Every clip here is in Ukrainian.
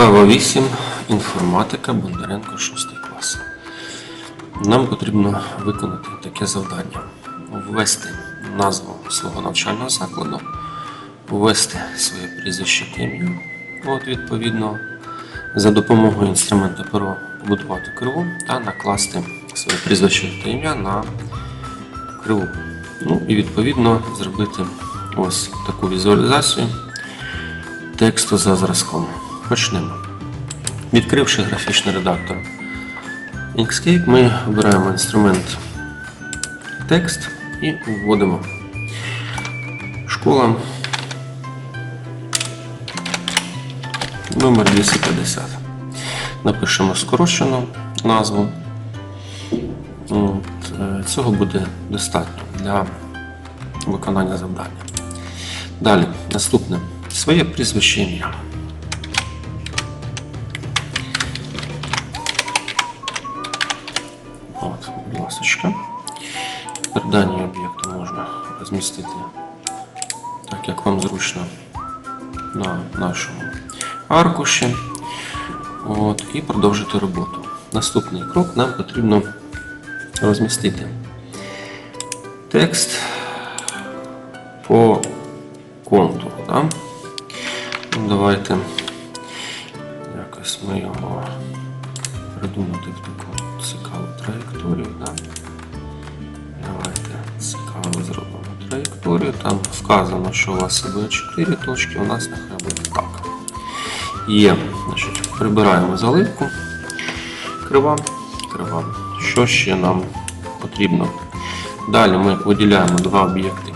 Вправа 8. Інформатика Бондаренко 6 клас. Нам потрібно виконати таке завдання: ввести назву свого навчального закладу, ввести своє прізвище та ім'я. От, відповідно, за допомогою інструмента перо побудувати криву та накласти своє прізвище та ім'я на криву. Ну і відповідно зробити ось таку візуалізацію тексту за зразком. Почнемо. Відкривши графічний редактор Inkscape, ми обираємо інструмент текст і вводимо школа номер 250. Напишемо скорочену назву. От, е, Цього буде достатньо для виконання завдання. Далі, наступне. Своє прізвище ім'я. Будь ласка. Дані об'єкту можна розмістити так, як вам зручно на нашому аркуші. От, і продовжити роботу. Наступний крок нам потрібно розмістити текст по контуру. Да? Ну, Давайте якось ми його придумати в таку цікаву траєкторію. Да? Давайте цікаво зробимо траєкторію. Там вказано, що у вас буде 4 точки, у нас нехай буде так. Є. Значить, прибираємо заливку. Крива. Крива. Що ще нам потрібно? Далі ми виділяємо два об'єкти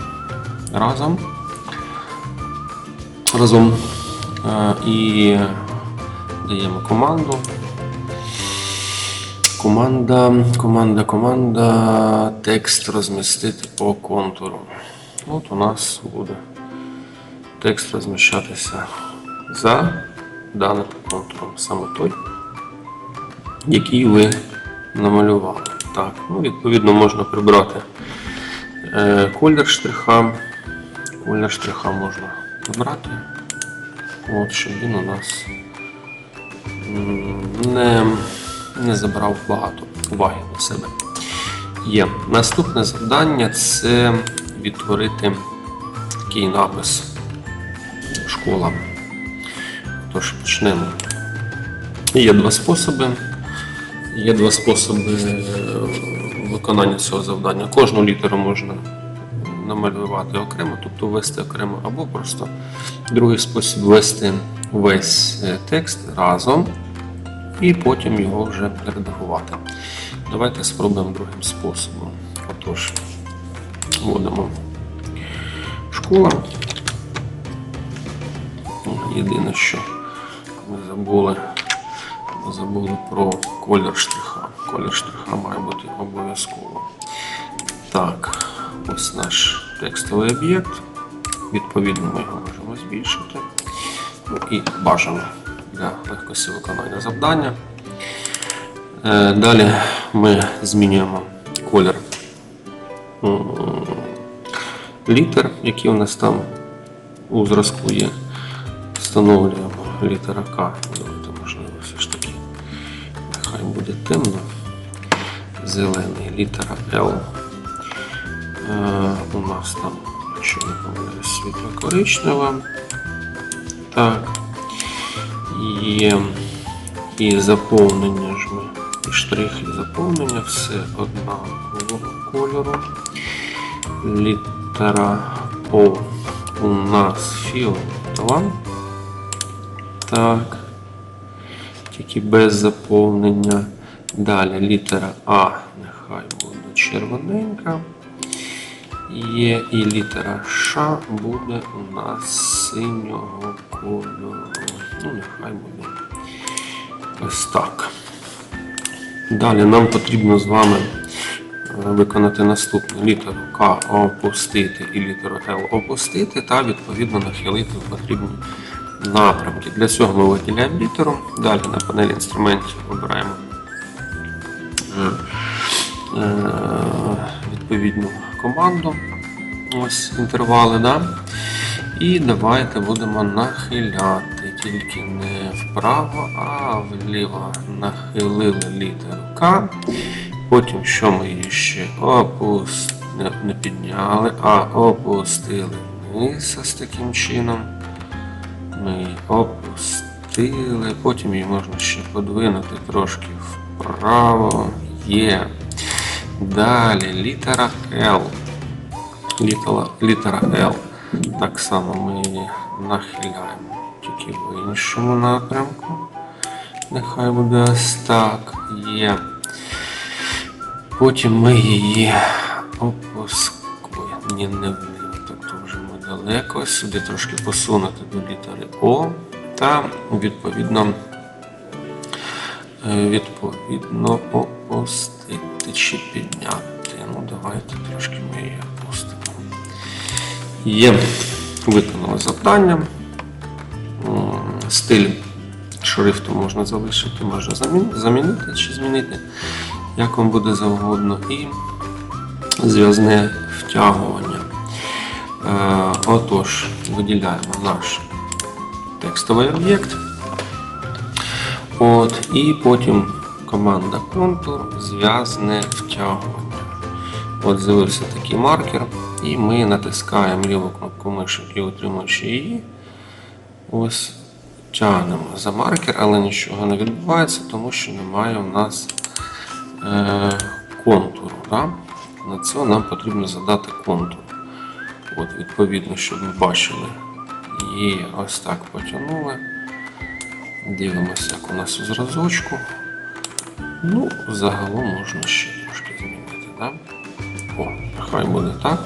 разом. Разом. Е, І даємо команду. Команда, команда, команда. Текст розмістити по контуру. От у нас буде текст розміщатися за даним контуром. Саме той, який ви намалювали. Так, ну, відповідно, можна прибрати е, колір штриха. Колір штриха можна обрати. От, щоб він у нас не, не забрав багато уваги на себе. Є. Наступне завдання це відтворити такий напис школа. Тож почнемо. Є два способи. Є два способи е, виконання цього завдання. Кожну літеру можна намалювати окремо, тобто ввести окремо, або просто другий спосіб ввести весь е, текст разом і потім його вже редагувати. Давайте спробуємо другим способом. Отож, вводимо школа. Єдине, що ми забули, ми забули про колір штриха. Колір штриха має бути обов'язково. Так, ось наш текстовий об'єкт. Відповідно, ми його можемо збільшити. Ну і бажано для легкості виконання завдання. Е, Далі ми змінюємо колір літер, які у нас там у зразку є. Встановлюємо літера К. Давайте, можливо, все ж таки. Нехай буде темно. Зелений літера Л. Е, у нас там, якщо не помиляюсь, світло коричневе. Так. І, і заповнення ж ми. І штрих, і заповнення все однакового кольору. Літера О у нас фіолетова. Так. Тільки без заповнення. Далі літера А нехай буде червоненька. Є і літера Ш буде у нас синього кольору. Ну, нехай буде ось так. Далі нам потрібно з вами е, виконати наступну літеру К опустити і літеру Л опустити та відповідно нахилити в потрібні напрямки. Для цього ми виділяємо літеру. Далі на панелі інструментів обираємо е, е, відповідну команду. Ось інтервали, да? І давайте будемо нахиляти. тільки не вправо, а вліво нахилили літеру К. Потім що ми її ще опус... не, підняли, а опустили вниз ось таким чином. Ми її опустили, потім її можна ще подвинути трошки вправо. Є. Далі літера L. Літера L. Так само ми її нахиляємо тільки в іншому напрямку. Нехай буде ось так. Є. Потім ми її опускаємо. Ні, не вліво, тобто вже ми далеко. Сюди трошки посунути до літери О. Та відповідно, е, відповідно опустити чи підняти. Ну, давайте трошки ми її. Є. Виконали завдання. Стиль шрифту можна залишити, можна замінити чи змінити, як вам буде завгодно. І зв'язне втягування. Е, Отож, виділяємо наш текстовий об'єкт. От, і потім команда контур, зв'язне втягування. От з'явився такий маркер, і ми натискаємо ліву кнопку миші і утримуючи її. Ось тягнемо за маркер, але нічого не відбувається, тому що немає у нас е, контуру. Да? На це нам потрібно задати контур. От, відповідно, щоб ми бачили. І ось так потягнули. Дивимося, як у нас у зразочку. Ну, загалом можна ще трошки змінити. Да? О, нехай буде так.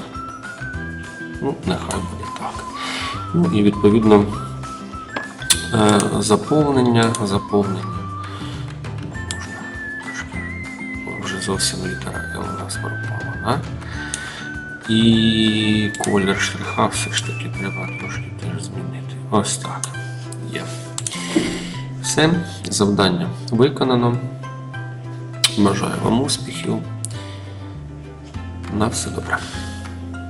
Ну, нехай буде так. Ну і відповідно е, заповнення, заповнення. Вже зовсім літера L у нас пропала. Да? І колір штриха все ж таки треба трошки теж змінити. Ось так. Є. Все, завдання виконано. Бажаю вам успіхів. На все добре.